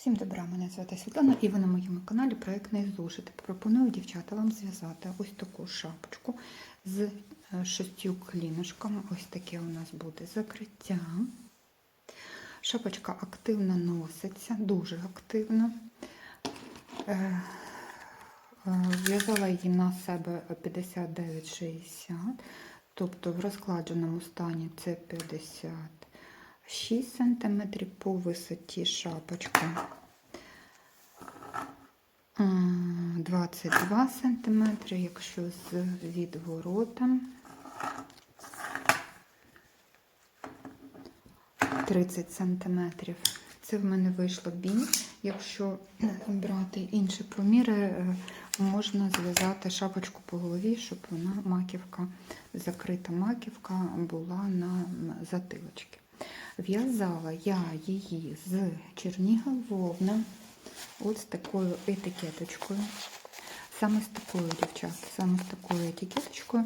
Всім добра, мене звати Світлана і ви на моєму каналі Проектний зошит. Пропоную дівчата вам зв'язати ось таку шапочку з е, шістю кліночками. Ось таке у нас буде закриття. Шапочка активно носиться, дуже активно. Е, е, В'язала її на себе 59,60, тобто в розкладеному стані це 50. 6 см по висоті шапочка. 22 см, якщо з відворотом. 30 см. Це в мене вийшло бій. Якщо брати інші проміри, е, можна зв'язати шапочку по голові, щоб вона маківка, закрита маківка була на затилочці. В'язала я її з Чернігов вовна, от з такою етикеточкою. Саме з такою, дівчата, саме з такою етикеточкою,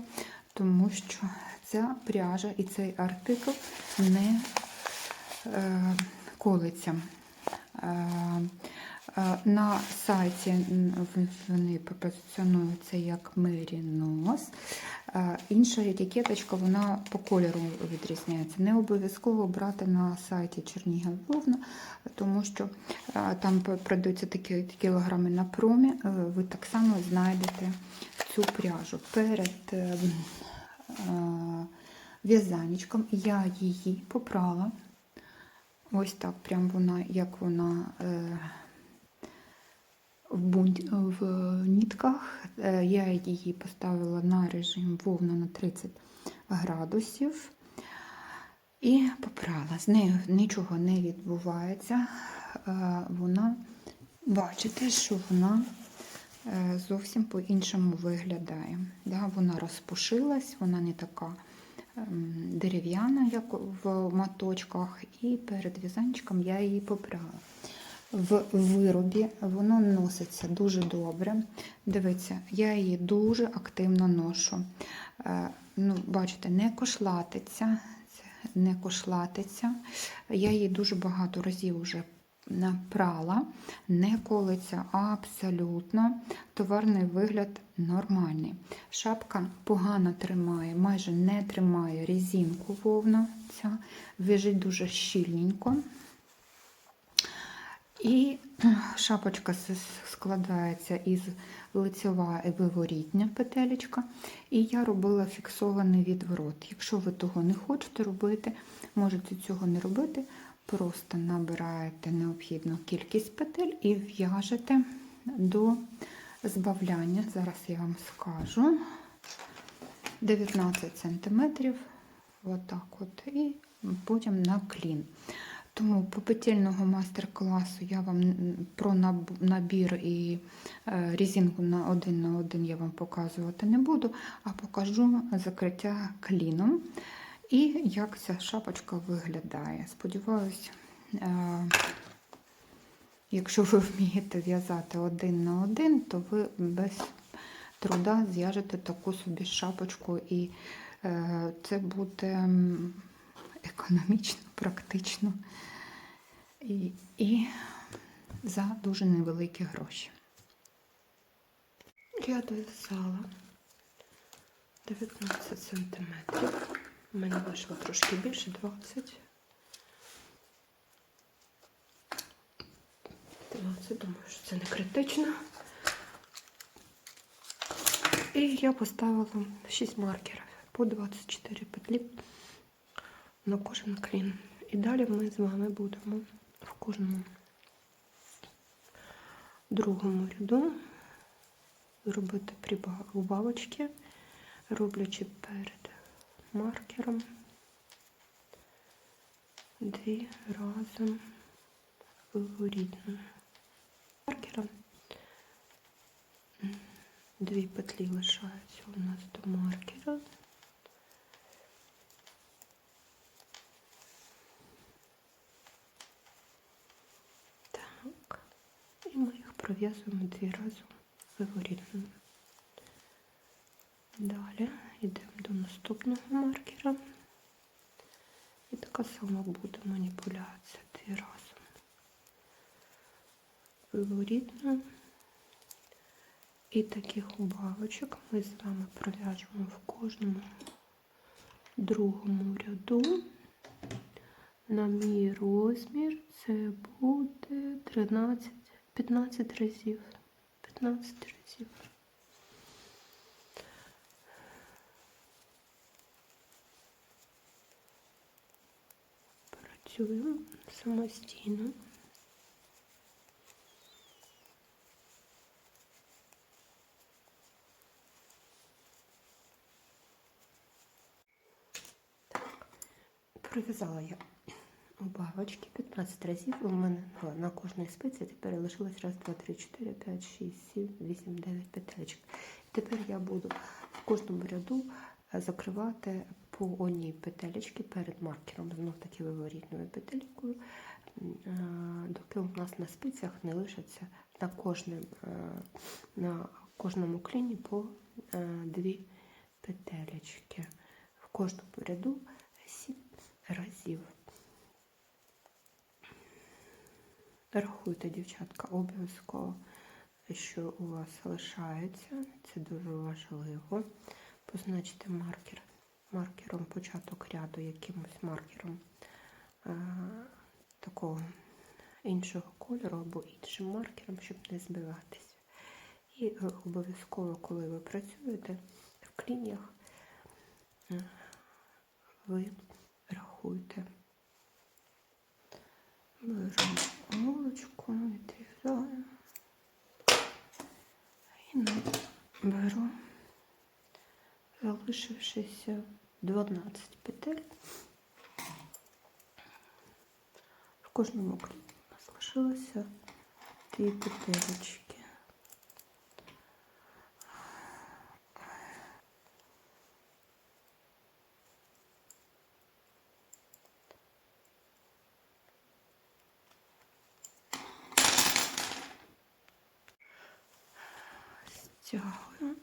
тому що ця пряжа і цей артикл не е, колиться. Е, е, на сайті вони позиціонуються як мерінос. Е, Інша етикеточка, вона по кольору відрізняється. Не обов'язково брати на сайті Чернігів Вовна, тому що е, там продаються такі кілограми на промі. е, Ви так само знайдете цю пряжу. Перед в'язанечком я її попрала. Ось так, прям вона, як вона. Е, в, бунт, в нітках. Е, Я її поставила на режим вовна на 30 градусів і попрала. З нею нічого не відбувається. Е, Вона, бачите, що вона е, зовсім по-іншому виглядає. Вона розпушилась, вона не така ем, дерев'яна, як в моточках, і перед в'язанчиком я її попрала в виробі, воно носиться дуже добре. Дивіться, я її дуже активно ношу. Е, Ну, Бачите, не кошлатиться, не кошлатиться. Я її дуже багато разів вже напрала, не колиться абсолютно. Товарний вигляд нормальний. Шапка погано тримає, майже не тримає резинку вовна. В'яжить дуже щільненько. І шапочка складається із лицьова і виворітня петелечка. І я робила фіксований відворот. Якщо ви того не хочете робити, можете цього не робити. Просто набираєте необхідну кількість петель і в'яжете до збавляння. Зараз я вам скажу. 19 см. Отак от. І потім на клін. Тому по петельного майстер-класу я вам про набір і е, резинку на один на один я вам показувати не буду, а покажу закриття кліном і як ця шапочка виглядає. Сподіваюсь, е, якщо ви вмієте в'язати один на один, то ви без труда зв'яжете таку собі шапочку, і е, це буде економічно, практично і, і за дуже невеликі гроші. Я дов'язала 19 сантиметрів. У мене вийшло трошки більше 20. 20, думаю, що це не критично. І я поставила 6 маркерів по 24 петлі на кожен клін. І далі ми з вами будемо в кожному другому ряду робити прибавочки, роблячи перед маркером дві разом виворітно. Маркером дві петлі лишаються у нас до маркера. Так. І ми їх пров'язуємо дві рази виворітно. Далі йдемо до наступного маркера. І така сама буде маніпуляція дві рази. виворітну. І таких убавочок ми з вами пров'яжемо в кожному другому ряду. На мій розмір це буде 13, 15 разів. 15 разів. Працюємо самостійно. Пров'язала я убавочки 15 разів. У мене на- кожній спиці тепер лишилось раз, два, три, чотири, п'ять, шість, сім, вісім, дев'ять петелечок. Тепер я буду в кожному ряду е, закривати по одній петелечці перед маркером, знов таки виворітною петелькою, е, доки у нас на спицях не лишиться на, кожним, е, на кожному кліні по дві петелечки. В кожному ряду сім разів. Рахуйте, дівчатка, обов'язково, що у вас лишається. Це дуже важливо. Позначте маркер маркером початок ряду, якимось маркером а, такого іншого кольору або іншим маркером, щоб не збиватися. І е, обов'язково, коли ви працюєте в клінях, е, ви рахуйте. Беру голочку, відрізаю і беру, залишившися 12 петель. В кожному кліні залишилося дві петелечки. Стягую.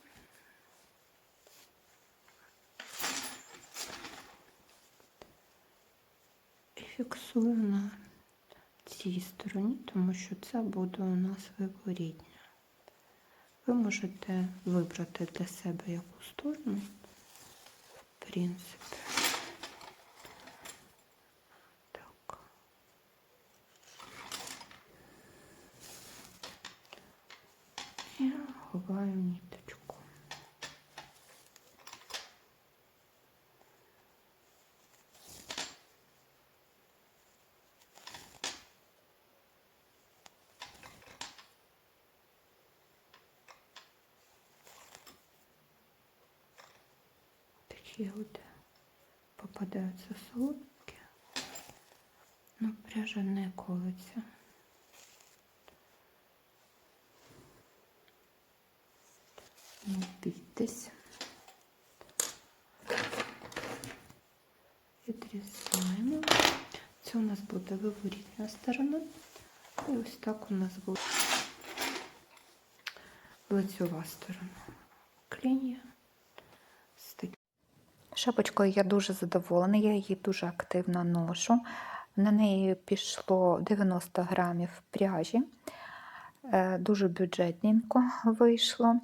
І фіксую на цій стороні, тому що це буде у нас виборідня. Ви можете вибрати для себе яку сторону, в принципі. Так. І ховаю ниточку. Такі от попадаються солодкі, но пряжа не колиться. Не бійтесь. Відрізаємо. Це у нас буде виворітна сторона. І ось так у нас буде лицьова сторона. Клінія. Шапочкою я дуже задоволена, я її дуже активно ношу. На неї пішло 90 грамів пряжі, Е, дуже бюджетненько вийшло.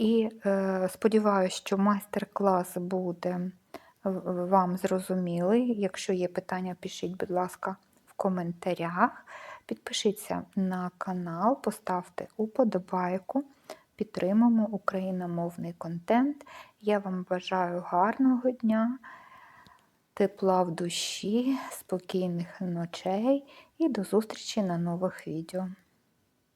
І е, сподіваюся, що майстер-клас буде вам зрозумілий. Якщо є питання, пишіть, будь ласка, в коментарях. Підпишіться на канал, поставте уподобайку. Підтримаємо україномовний контент. Я вам бажаю гарного дня, тепла в душі, спокійних ночей і до зустрічі на нових відео.